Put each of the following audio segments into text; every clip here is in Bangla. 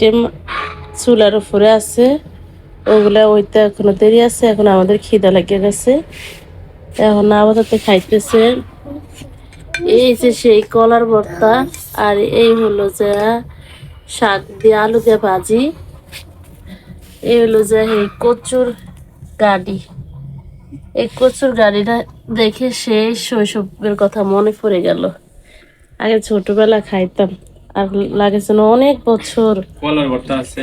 টেম চুলার উপরে আছে। ওগুলা ওইতে এখনও দেরি আছে, এখন আমাদের খিদা লাগিয়ে গেছে। এখন আপাতত খাইতেছে। এই যে সেই কলার ভর্তা আর এই হলো যে শাক দিয়ে আলু দিয়ে ভাজি। এই হলো যে এই কচুর গাড়ি। এই কচুর গাড়িটা দেখে সেই শৈশবের কথা মনে পড়ে গেল। আগে ছোটবেলা খাইতাম। আর লাগেছে না অনেক বছর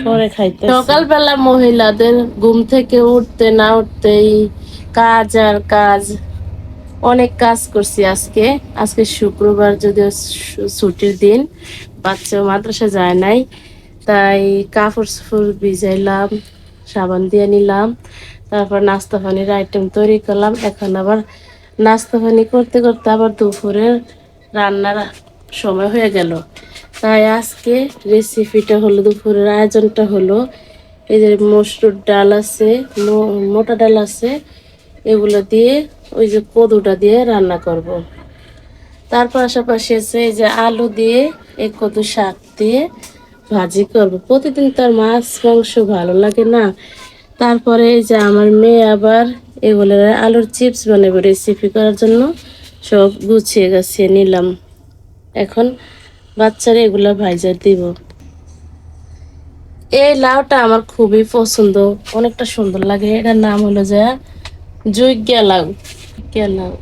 পরে খাইতে সকালবেলা মহিলাদের ঘুম থেকে উঠতে না উঠতেই কাজ আর কাজ অনেক কাজ করছি আজকে। আজকে শুক্রবার যদিও ছুটির দিন বাচ্চা মাদ্রাসা যায় নাই তাই কাপড় চোপড় ভিজাইলাম সাবান দিয়ে নিলাম তারপর নাস্তা পানির আইটেম তৈরি করলাম। এখন আবার নাস্তা পানি করতে করতে আবার দুপুরের রান্নার সময় হয়ে গেল। তাই আজকে রেসিপিটা হলো, দুপুরের আয়োজনটা হলো, এই যে মসুর ডাল আছে মোটা ডাল আছে, এগুলো দিয়ে ওই যে কদুটা দিয়ে রান্না করব। তার পাশাপাশি আছে এই যে আলু দিয়ে এই কদু শাক দিয়ে ভাজি করব। প্রতিদিন তার মাছ, মাংস ভালো লাগে না। তারপরে এই যে আমার মেয়ে আবার এগুলো আলুর চিপস বানাবে রেসিপি করার জন্য। সব গুছিয়ে গাছিয়ে নিলাম। এখন বাচ্চারা এগুলা ভাইজা দিব। এই লাউটা আমার খুবই পছন্দ, অনেকটা সুন্দর লাগে। এটার নাম হলো যে জৈগ্যা লাউ। জৈগ্যা লাউ।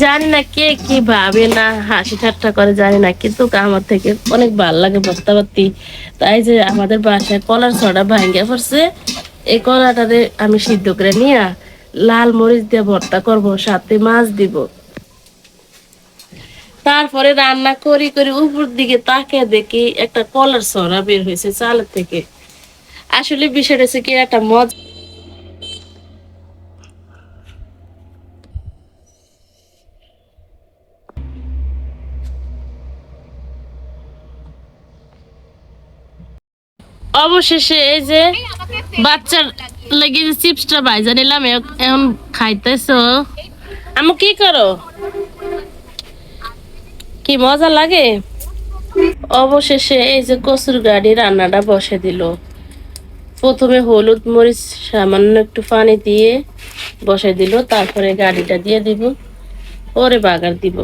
জানি না কে কি ভাবে না হাসি ঠাট্টা করে, জানি না, কিন্তু আমার থেকে অনেক ভালো লাগে ভর্তি তাই যে আমাদের বাসায় কলার ছড়া ভাঙ্গা পড়ছে। এই কলাটারে আমি সিদ্ধ করে নিয়ে লাল মরিচ দিয়ে ভর্তা করব, সাথে মাছ দিব। তারপরে রান্না করি করি উপর দিকে তাকে দেখি একটা কলার সরা বের হয়েছে চালের থেকে। আসলে বিষয়টা হচ্ছে কি, একটা মজা অবশেষে এই যে বাচ্চার লেগে চিপসটা ভাইজা নিলাম এখন খাইতেছো। আমি কি করো? কি মজা লাগে? অবশেষে এই যে কচুর গাড়ি রান্নাটা বসে দিল। প্রথমে হলুদ মরিচ, সামান্য একটু পানি দিয়ে বসে দিল, তারপরে গাড়িটা দিয়ে দিব, পরে বাগার দিব।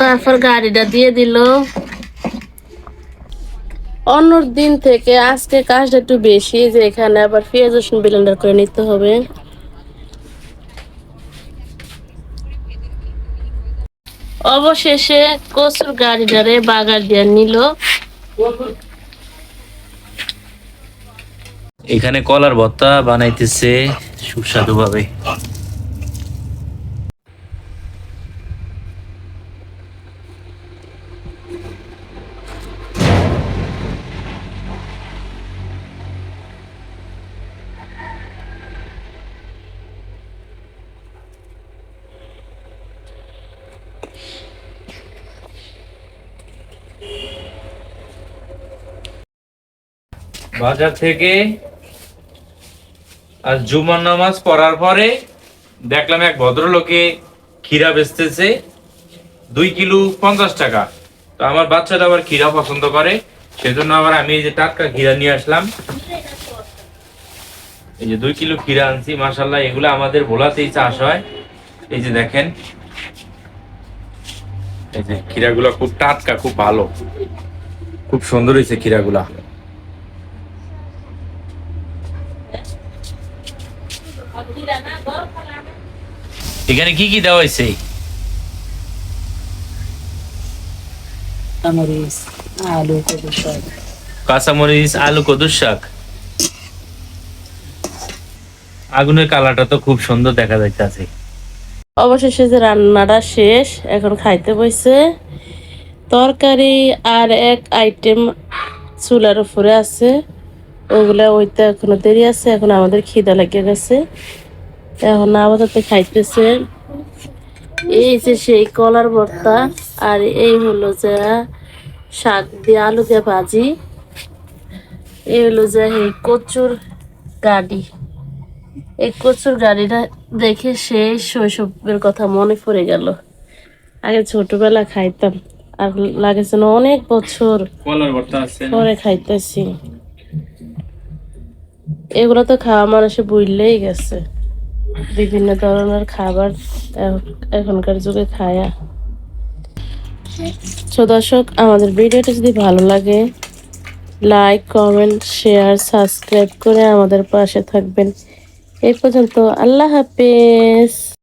তারপর গাড়িটা দিয়ে দিল। অন্য দিন থেকে আজকে কাজটা একটু বেশি, যে এখানে আবার পেঁয়াজ, রসুন ব্লেন্ডার করে নিতে হবে। অবশেষে কচুর গাড়িটারে বাগার দিয়ে নিল। এখানে কলার ভর্তা বানাইতেছে সুস্বাদু ভাবে বাজার থেকে আর জুমার নামাজ পড়ার পরে দেখলাম এক ভদ্রলোকে ক্ষীরা বেচতেছে দুই কিলো পঞ্চাশ টাকা। তো আমার বাচ্চাটা আবার ক্ষীরা পছন্দ করে, সেজন্য আবার আমি এই যে টাটকা ক্ষীরা নিয়ে আসলাম। এই যে দুই কিলো ক্ষীরা আনছি মাসাল্লাহ এগুলো আমাদের ভোলাতেই চাষ হয়। এই যে দেখেন, এই যে ক্ষীরাগুলো খুব টাটকা, খুব ভালো। খুব সুন্দর হয়েছে ক্ষীরাগুলা। এখানে কি কি দেওয়া হয়েছে? কাঁচামরিচ আলু কদু শাক। কাঁচামরিচ আলু কদুর শাক। আগুনের কালারটা তো খুব সুন্দর দেখা যাইতেছে। অবশেষে যে রান্নাটা শেষ এখন খাইতে বসে তরকারি আর এক আইটেম চুলার উপরে আছে। ওগুলা ওইতে এখনও দেরি আছে এখন আমাদের খিদা লেগে গেছে। এখন আপাতত খাইতেছে। এই যে সেই কলার ভর্তা আর এই হলো যে শাক দিয়ে আলু দিয়ে ভাজি। এই হলো যে এই কচুর গাড়ি। এই কচুর গাড়িটা দেখে সেই শৈশবের কথা মনে পড়ে গেল। আগে ছোটবেলা খাইতাম আর লাগে যেন অনেক বছর পরে খাইতেছি। এগুলো তো খাওয়া মানুষে বুঝলেই গেছে। বিভিন্ন ধরনের খাবার এখ- এখনকার যুগে খায়া। তো দর্শক, আমাদের ভিডিওটা যদি ভালো লাগে লাইক কমেন্ট শেয়ার সাবস্ক্রাইব করে আমাদের পাশে থাকবেন। এই পর্যন্ত আল্লাহ হাফেজ।